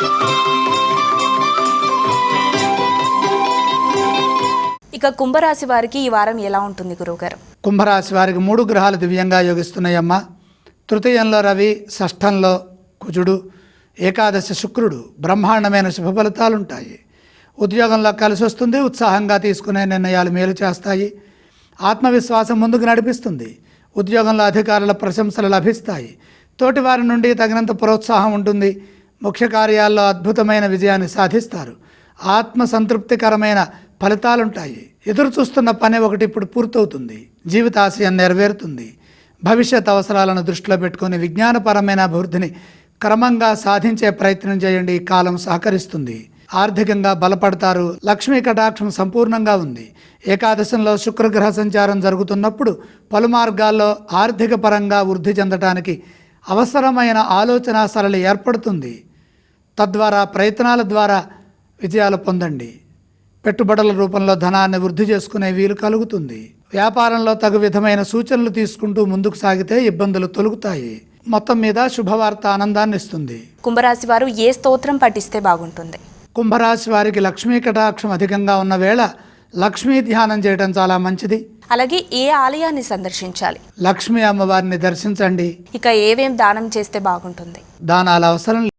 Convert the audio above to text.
ఇక కుంభరాశి వారికి ఈ వారం ఎలా ఉంటుంది గురువుగారు? కుంభరాశి వారికి మూడు గ్రహాలు దివ్యంగా యోగిస్తున్నాయమ్మ. తృతీయంలో రవి షష్ఠంలో కుజుడు ఏకాదశి శుక్రుడు. బ్రహ్మాండమైన శుభ ఫలితాలు ఉంటాయి ఉద్యోగంలో కలిసి వస్తుంది ఉత్సాహంగా తీసుకునే నిర్ణయాలు మేలు చేస్తాయి. ఆత్మవిశ్వాసం ముందుకు నడిపిస్తుంది. ఉద్యోగంలో అధికారుల ప్రశంసలు లభిస్తాయి. తోటివారి నుండి తగినంత ప్రోత్సాహం ఉంటుంది. ముఖ్య కార్యాల్లో అద్భుతమైన విజయాన్ని సాధిస్తారు. ఆత్మ సంతృప్తికరమైన ఫలితాలుంటాయి. ఎదురు చూస్తున్న పని ఒకటి ఇప్పుడు పూర్తవుతుంది. జీవితాశయం నెరవేరుతుంది. భవిష్యత్ అవసరాలను దృష్టిలో పెట్టుకొని విజ్ఞానపరమైన అభివృద్ధిని క్రమంగా సాధించే ప్రయత్నం చేయండి. ఈ కాలం సహకరిస్తుంది. ఆర్థికంగా బలపడతారు. లక్ష్మీ కటాక్షం సంపూర్ణంగా ఉంది. ఏకాదశంలో శుక్రగ్రహ సంచారం జరుగుతున్నప్పుడు పలు మార్గాల్లో ఆర్థిక పరంగా వృద్ధి చెందటానికి అవసరమైన ఆలోచన సరళి ఏర్పడుతుంది. తద్వారా ప్రయత్నాల ద్వారా విజయాలు పొందండి. పెట్టుబడుల రూపంలో ధనాన్ని వృద్ధి చేసుకునే వీలు కలుగుతుంది. వ్యాపారంలో తగు విధమైన సూచనలు తీసుకుంటూ ముందుకు సాగితే ఇబ్బందులు తొలుగుతాయి. మొత్తం మీద శుభవార్త ఆనందాన్ని ఇస్తుంది. కుంభరాశి వారు ఏ స్తోత్రం పఠిస్తే బాగుంటుంది? కుంభరాశి వారికి లక్ష్మీ కటాక్షం అధికంగా ఉన్న వేళ లక్ష్మీ ధ్యానం చేయడం చాలా మంచిది. అలాగే ఏ ఆలయాన్ని సందర్శించాలి? లక్ష్మీ అమ్మవారిని దర్శించండి. ఇక ఏవేం దానం చేస్తే బాగుంటుంది? దానాల అవసరం